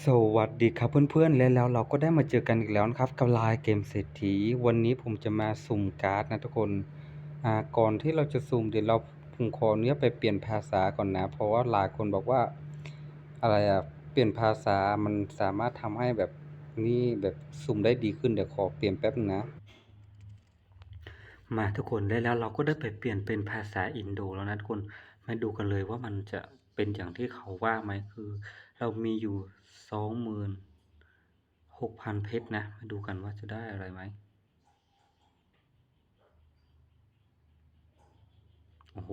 สวัสดีครับเพื่อนๆและแล้วเราก็ได้มาเจอกันอีกแล้วนะครับกับ LINE เกมเศรษฐี วันนี้ผมจะมาสุ่มการ์ดนะทุกคนอ่าก่อนที่เราจะสุ่มเดี๋ยวเราผมขออนุญาตไปเปลี่ยนภาษาก่อนนะ เพราะว่าหลายคนบอกว่า อะไรอะเปลี่ยนภาษามันสามารถทำให้แบบนี่แบบสุ่มได้ดีขึ้นเดี๋ยวขอเปลี่ยนแป๊บนึงนะมาทุกคนและแล้วเราก็ได้ไปเปลี่ยนเป็นภาษาอินโดแล้วนะทุกคนมาดูกันเลยว่ามันจะเป็นอย่างที่เขาว่าไหมคือ เรามีอยู่ 26,000เพชรนะ มาดูกันว่าจะได้อะไรไหมโอ้โฮ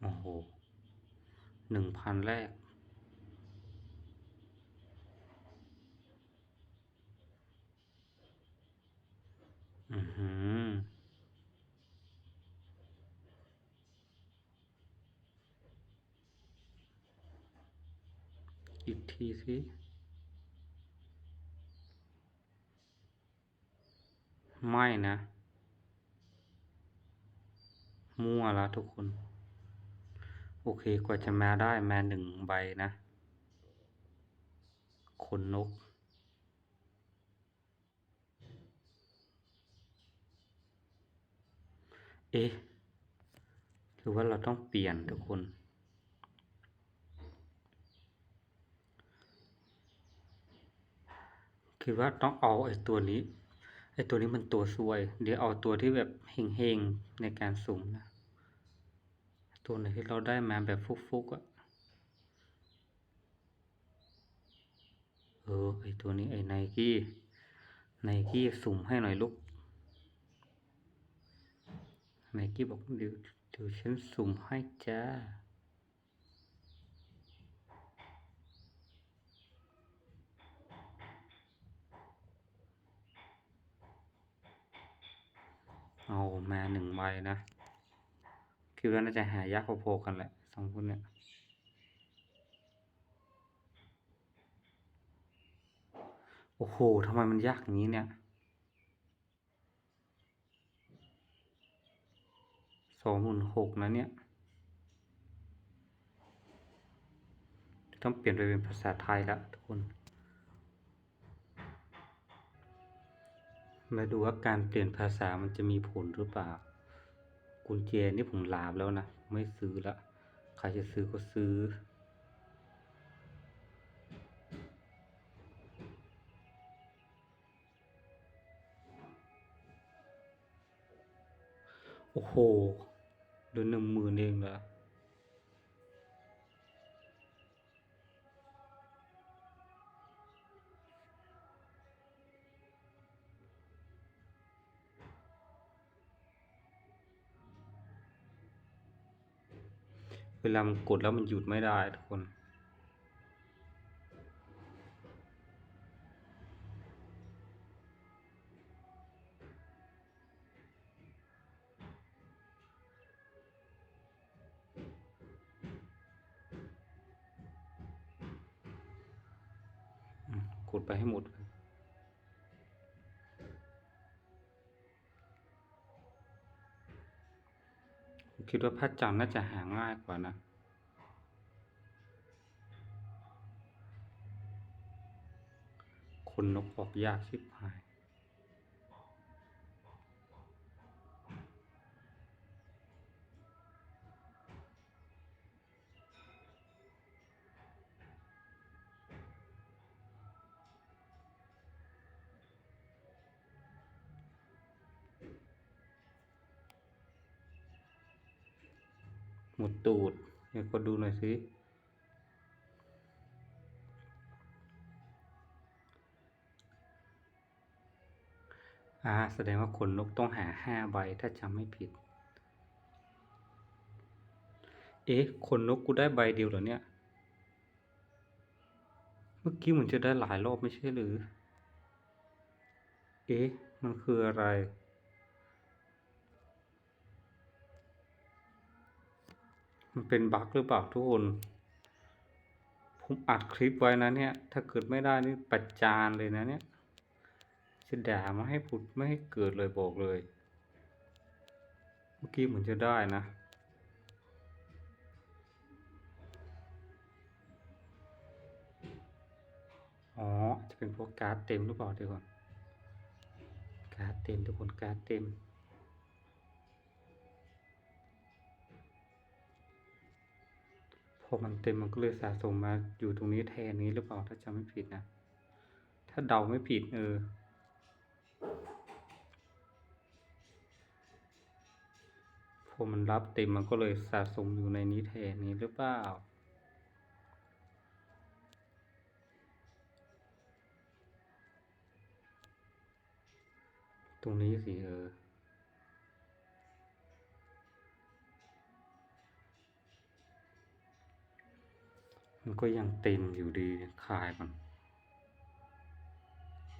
โอ้โฮ1,000แรก อือฮือ อีก ทีสิไม่นะ มั่วแล้วทุกคน โอเคกว่าจะมาได้แมา1ใบนะขนนก เอ๊ะ หรือว่าเราต้องเปลี่ยนทุกคน คิดว่าต้องเอาไอ้ตัวนี้ไอ้ตัวนี้มันตัวซวย เดี๋ยวเอาตัวที่แบบเฮงๆในการสุ่มนะ ตัวไหนที่เราได้มาแบบฟุกๆอะเออไอ้ตัวนี้ไอ้ Nike Nike สุ่มให้หน่อยลูก Nike บอกเดี๋ยวเดี๋ยวฉันสุ่มให้จ้ะ เอามา1ใบนะ คิดว่าน่าจะหายากพอๆกันแหละ2คนเนี่ยโอ้โฮทำไมมันยากอย่างงี้เนี่ย26,000นะเนี่ย ต้องเปลี่ยนไปเป็นภาษาไทยแล้วทุกคน มาดูว่าการเปลี่ยนภาษามันจะมีผลหรือเปล่า กุญแจนี่ผมลาบแล้วนะ ไม่ซื้อล้วใครจะซื้อก็ซื้อ โอ้โฮเหลือ10,000เองเหรอ? เวลามันกดแล้วมันหยุดไม่ได้ทุกคน คิดว่าพระจันทร์น่าจะหาง่ายกว่านะขนนกออกยากชิบหาย หมดตูดไหนขอดูหน่อยสิอ่าแสดงว่าขนนกต้องหา5ใบถ้าจำไม่ผิด เอ๊ะขนนกกูได้ใบเดียวเหรอเนี่ย?เมื่อกี้เหมือนจะได้หลายรอบไม่ใช่หรือ?เอ๊ะ มันคืออะไร?ันเป็นบั๊กหรือเปล่าทุกคน ผมอัดคลิปไว้นะเนี่ย ถ้าเกิดไม่ได้นี่ประจานเลยนะเนี่ยจะด่ามาให้ผุดไม่ให้เกิดเลยบอกเลย เมื่อกี้เหมือนจะได้นะอ๋อ จะเป็นพวกการ์ดเต็มหรือเปล่าทุกคนการ์ดเต็มทุกคนการ์ดเต็ม พอมันเต็มมันก็เลยสะสมมาอยู่ตรงนี้แทนนี้หรือเปล่าถ้าจำไม่ผิดนะ ถ้าเดาไม่ผิดเออพอมันรับเต็มมันก็เลยสะสมอยู่ในนี้แทนนี้หรือเปล่าตรงนี้สิเออ มันก็ยังเต็มอยู่ดีขายมัน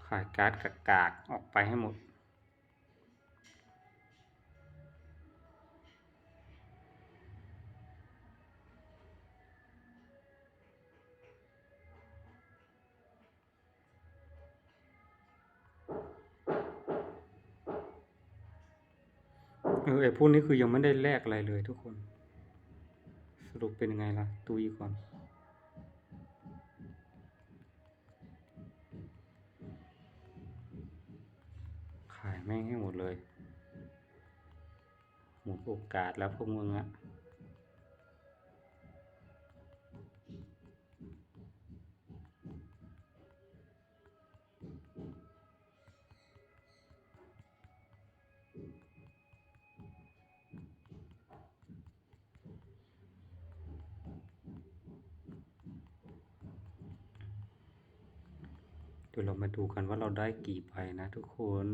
ขายการ์ดกากออกไปให้หมด เออไอพวกนี้คือยังไม่ได้แลกอะไรเลยทุกคน สรุปเป็นยังไงล่ะตุยก่อน แม่งให้หมดเลย หมดโอกาสแล้วพวกมึงอะเดี๋ยวเรามาดูกันว่าเราได้กี่ใบนะทุกคน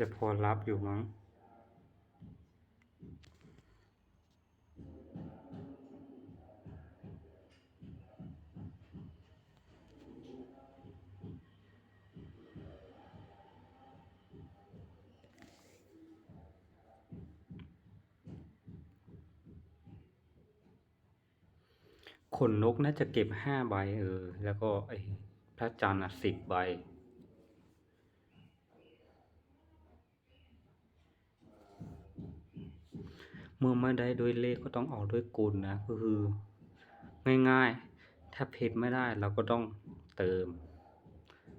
จะพอรับอยู่มั้ง ขนนกน่าจะเก็บห้าใบเออ แล้วก็ไอ้พระจันทร์สิบใบ เมื่อไม่ได้ด้วยเลขก็ต้องออกด้วยกุลนะก็คือ ง่ายๆ ถ้าเพชรไม่ได้เราก็ต้องเติม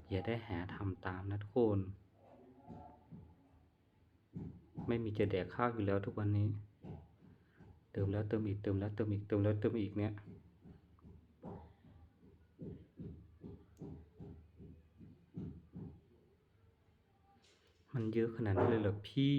อย่าได้หาทำตามนะทุกคน ไม่มีจะแดกข้าวอยู่แล้วทุกวันนี้ เติมแล้วเติมอีกเติมแล้วเติมอีกเติมแล้วเติมอีกเนี่ยมันเยอะขนาดนั้นเลยเหรอพี่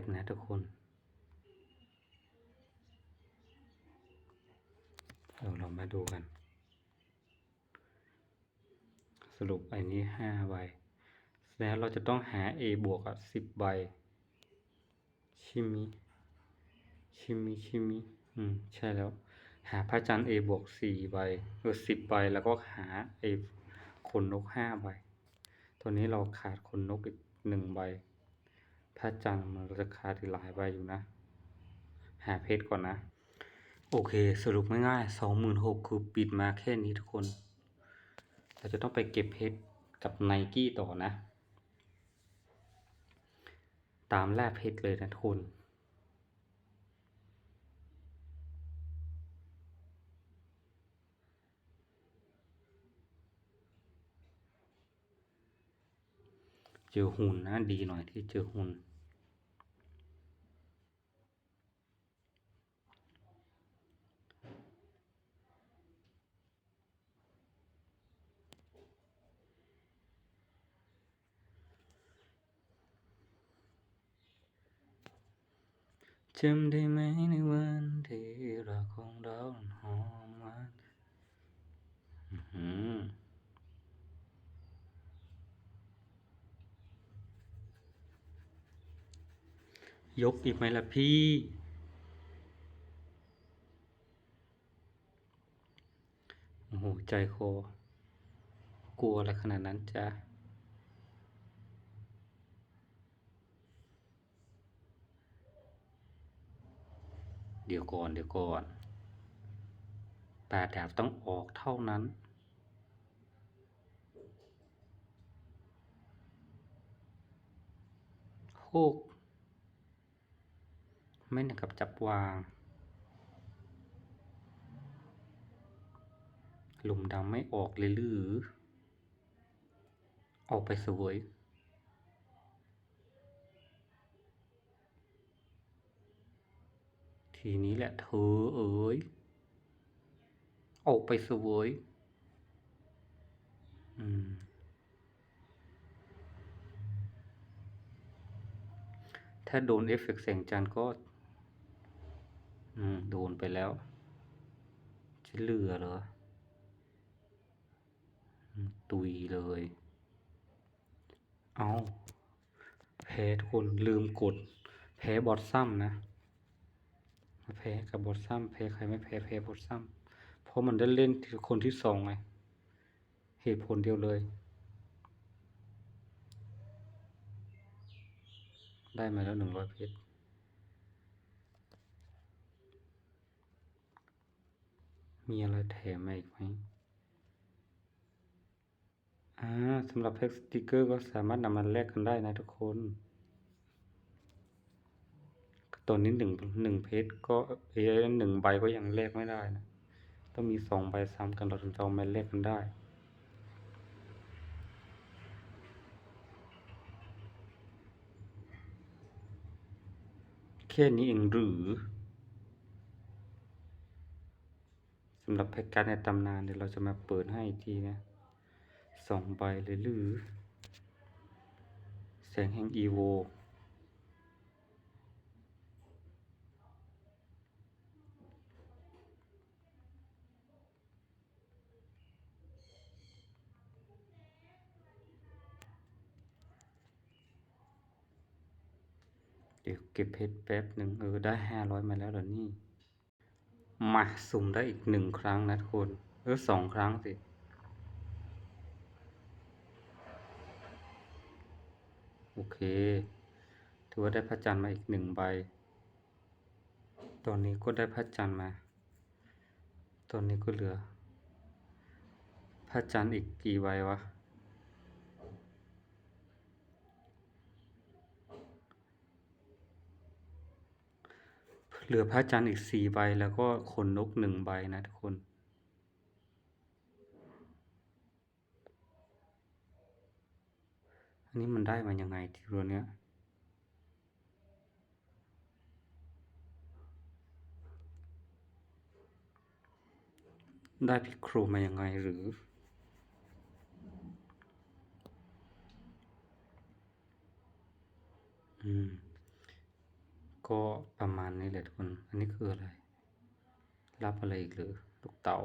บนะทุกคนเราเรามาดูกัน สรุปอ้นี้ห้าใบแล้วเราจะต้องหา A บวกกับสิบใบ ชิมิ ชิมิ ชิมิ อืม ใช่แล้ว หาพระจันทร์ A บวกสี่ใบเออสิบใบ แล้วก็หา A ขนนกห้าใบ ตัวนี้เราขาดขนนกอีกหนึ่งใบ พระจันทร์มันจะขาดอีกหลายใบอยู่นะ หาเพชรก่อนนะ โอเค สรุปง่ายๆสองหมื่นหกคือปิดมาแค่นี้ทุกคน เราจะต้องไปเก็บเพชรกับไนกี้ต่อนะ ตามล่าเพชรเลยนะทุกคน เจอหุ่นนะดีหน่อยที่เจอหุ่นจำได้ไหมในวันที่รักของเราหอมหวานอื้อหือ ยกอีกไหมล่ะพี่ โอ้โห ใจคอกลัวอะไรขนาดนั้นจ๊ะเดี๋ยวก่อน เดี๋ยวก่อนแปดดาบต้องออกเท่านั้นโคก ไม่หนักกับจับวาง หลุมดำไม่ออกเลยหรือ ออกไปสวยทีนี้แหละเธอเอ๋ยออกไปสวยอืมถ้าโดนเอฟเฟกต์แสงจันทร์ก็ อืมโดนไปแล้ว จะเหลือเหรอ ตุยเลย เอาแพ้ทุกคนลืมกด แพ้บอสซัมนะแพ้กับบอสซัมแพ้ใครไม่แพ้แพ้บอสซัมเพราะมันได้เล่นที่คนที่สองไง เหตุผลเดียวเลยได้มาแล้วหนึ่งร้อยเพชร มีอะไรแถมมาอีกไหมอ่าสำหรับแพ็กสติกเกอร์ก็สามารถนำมาแลกกันได้นะทุกคนตัวนี้หนึ่งหนึ่งเพชรก็เอ้ยหนึ่งใบก็ยังแลกไม่ได้นะ ต้องมีสองใบซ้ำกันเราถึงจะเอามาแลกกันได้แค่นี้เองหรือสำหรับแพ็กการ์ดในตำนานเดี๋ยวเราจะมาเปิดให้อีกทีนะสองใบเลยหรือ แสงแห่งอีโวเดี๋ยวเก็บเพชรแป๊บหนึ่งเออได้ห้าร้อยมาแล้วเหรอนี่ มาสุ่มได้อีกหนึ่งครั้งนะทุกคนเออสองครั้งสิโอเค ถือว่าได้พระจันทร์มาอีกหนึ่งใบ ตอนนี้ก็ได้พระจันทร์มา ตอนนี้ก็เหลือ พระจันทร์อีกกี่ใบวะ เหลือพระจันทร์อีกสี่ใบแล้วก็ขนนกหนึ่งใบนะทุกคน อันนี้มันได้มายังไงทีตัวเนี้ยได้พิโครมายังไงหรือ อืม ก็ประมาณนี้แหละทุกคน อันนี้คืออะไร รับอะไรอีกหรือลูกเต๋า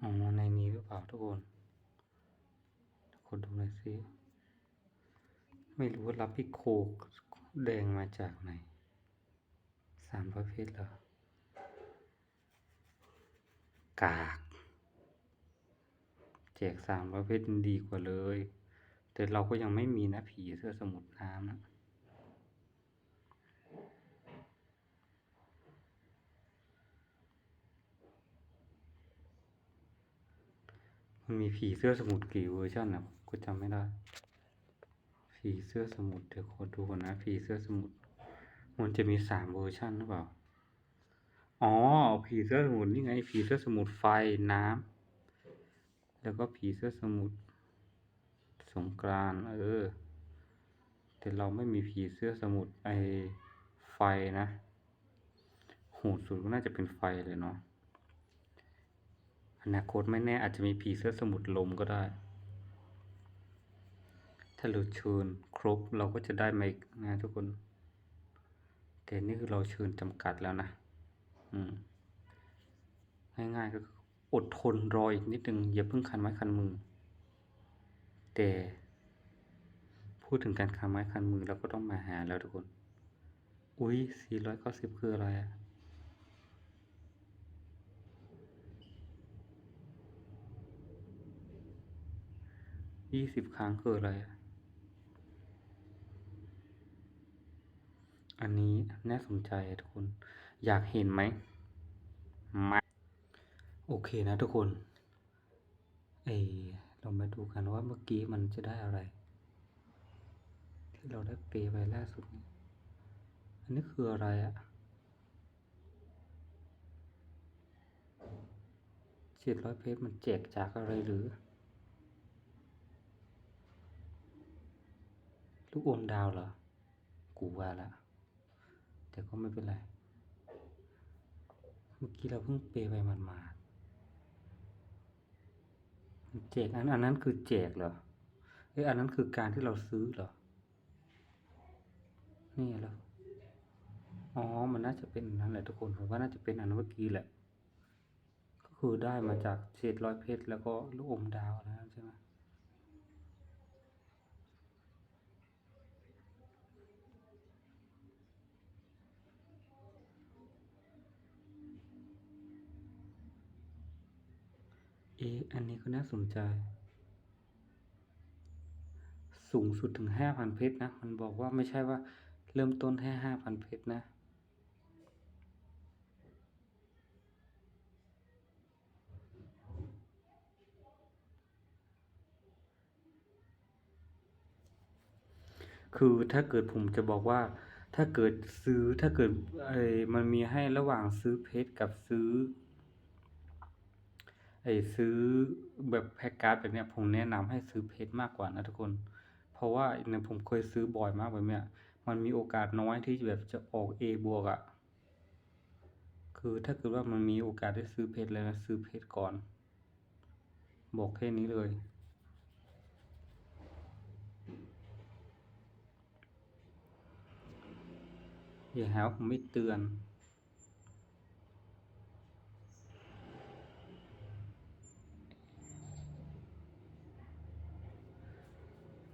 อ๋อในนี้หรือเปล่าทุกคนทุกคนดูหน่อยสิ ไม่รู้ว่ารับพิโคกแดงมาจากไหนสามประเภทเหรอ กากแจกสามประเภทดีกว่าเลย แต่เราก็ยังไม่มีนะผีเสื้อสมุทรน้ำนะมันมีผีเสื้อสมุทรกี่เวอร์ชันนะกูจำไม่ได้ ผีเสื้อสมุทรเดี๋ยวขอดูก่อนนะผีเสื้อสมุทรมันจะมีสามเวอร์ชันหรือเปล่า อ๋อ ผีเสื้อสมุทรนี่ไง ผีเสื้อสมุทรไฟน้ำแล้วก็ผีเสื้อสมุทรสงกรานเออ แต่เราไม่มีผีเสื้อสมุทรไอไฟนะโหดสุดก็น่าจะเป็นไฟเลยเนาะอนาคตไม่แน่อาจจะมีผีเสื้อสมุทรลมก็ได้ ถ้าเราเชิญครบเราก็จะได้มาอีกนะทุกคน แต่นี่คือเราเชิญจำกัดแล้วนะ ง่ายๆก็อดทนรออีกนิดหนึ่งอย่าเพิ่งคันไม้คันมือ แต่พูดถึงการคันไม้คันมือเราก็ต้องมาหาแล้วทุกคน อุ๊ย490 คืออะไรอะยี่สิบครั้งคืออะไร อันนี้น่าสนใจทุกคน อยากเห็นไหมมาโอเคนะทุกคนเอเรามาดูกันว่าเมื่อกี้มันจะได้อะไร ที่เราได้เปไปล่าสุด อันนี้คืออะไรอะเจ็ดร้อยเพชรมันแจกจากอะไรหรือ ลูกอมดาวเหรอ กูว่าละ แต่ก็ไม่เป็นไร มื่อกี้เราเพิ่งเปย์ไปหมาดๆมันแจกอันอันนั้นคือแจกเหรอเอ้ยอันนั้นคือการที่เราซื้อเหรอ นี่เหรออ๋อ มันน่าจะเป็นนนั้นแหละทุกคนผมว่าน่าจะเป็นอันเมื่อกี้แหละ ก็คือได้มาจากเศษร้อยเพชรแล้วก็ลูกอมดาวนะใช่ไหม เอะอันนี้ก็น่าสนใจ สูงสุดถึงห้าพันเพชรนะ มันบอกว่าไม่ใช่ว่าเริ่มต้นแค่ห้าพันเพชรนะ คือถ้าเกิดผมจะบอกว่า ถ้าเกิดซื้อถ้าเกิดไอ้มันมีให้ระหว่างซื้อเพชรกับซื้อ ไอ้ซื้อแบบแพ็กการ์ดแบบเนี้ยผมแนะนำให้ซื้อเพชรมากกว่านะทุกคน เพราะว่าเนี่ยผมเคยซื้อบ่อยมากแบบเนี้ยมันมีโอกาสน้อยที่แบบจะออก A บวกอะ่ะคือถ้าเกิดว่ามันมีโอกาสได้ซื้อเพชรเลยนะซื้อเพชรก่อน บอกแค่นี้เลยอย่าหาผมไม่เตือน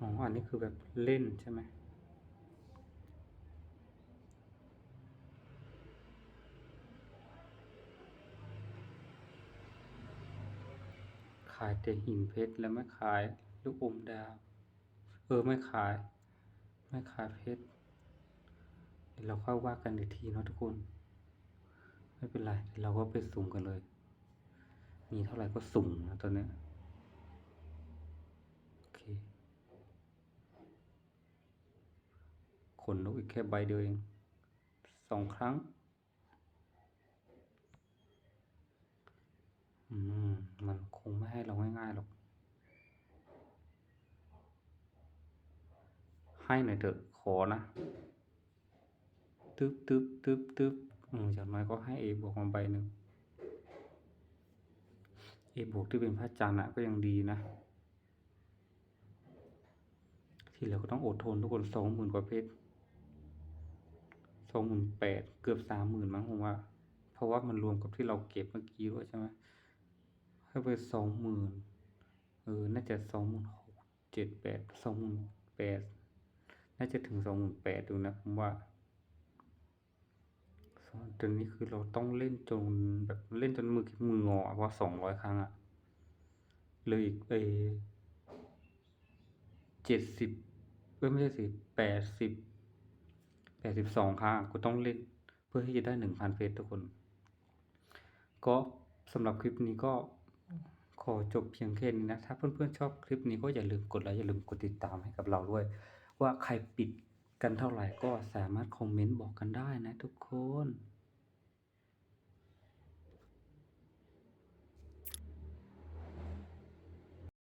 อ๋ออันนี้คือแบบเล่นใช่ไหมขายแต่หินเพชรแล้วไม่ขายลูกอมดาว เออไม่ขาย ไม่ขายเพชรเดี๋ยวเราค่อยว่ากันอีกทีเนาะทุกคน ไม่เป็นไรเดี๋ยวเราก็ไปสุ่มกันเลย มีเท่าไหร่ก็สุ่มนะตอนเนี้ยโอเค ข นนกอีกแค่ใบเดียวเองสองครั้ง อืม มันคงไม่ให้เราง่ายๆหรอก ให้หน่อยเถอะ ขอนะ ตึ๊บตึ๊บตึ๊บตึ๊บอืมอย่างน้อยก็ให้เอบวกมาใบหนึ่งเอบวกที่เป็นพระจันทร์อะก็ยังดีนะ ที่เหลือก็ต้องอดทนทุกคนสองหมื่นกว่าเพชร สองหมื่นแปดเกือบสามหมื่นมั้งผมว่า เพราะว่ามันรวมกับที่เราเก็บเมื่อกี้ด้วยใช่ไหมให้ไปสองหมื่นเออ น่าจะสองหมื่นหกเจ็ดแปดสองหมื่นแปดน่าจะถึงสองหมื่นแปดดูนะผมว่าตอนนี้คือเราต้องเล่นจนแบบเล่นจนมือมืองอว่าสองร้อยครั้งอะเลยอีกเอเจ็ดสิบเอ้ยไม่ใช่สิแปดสิบ แปดสิบสองครั้งก็ต้องเล่น เพื่อที่จะได้หนึ่งพันเพชรทุกคน ก็สำหรับคลิปนี้ก็ขอจบเพียงแค่นี้นะ ถ้าเพื่อนๆชอบคลิปนี้ก็อย่าลืมกดไลค์อย่าลืมกดติดตามให้กับเราด้วย ว่าใครปิดกันเท่าไหร่ก็สามารถคอมเมนต์บอกกันได้นะทุกคน